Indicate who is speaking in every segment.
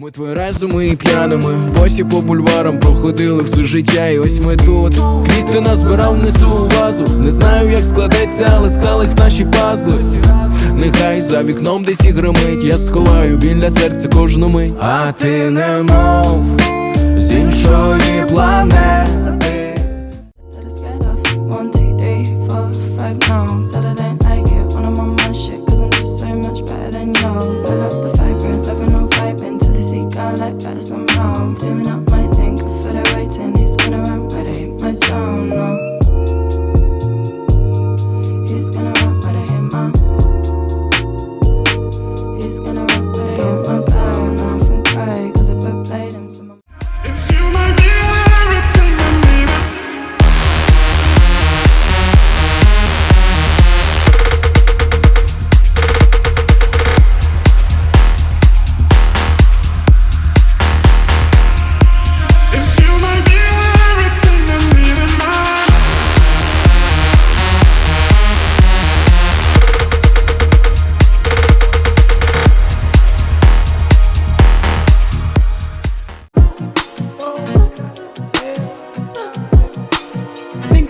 Speaker 1: Ми тверезими і п'яними, босі по бульварам проходили все життя, і ось ми тут. Квіти назбирав несу у вазу. Не знаю, як складеться, але склались наші пазли. Нехай за вікном десь і гримить, я сховаю біля серця кожну мить. А ти не мов з іншої планети.
Speaker 2: I scared off. One, I on my shit, cause I'm just so much better than you. Pull up the vibrant, somehow. Tearing up my ankle for the writing. and he's gonna run right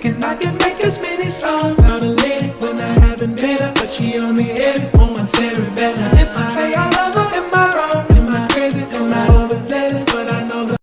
Speaker 3: And I can make as many songs. Not a lady when I haven't been her, but she on me.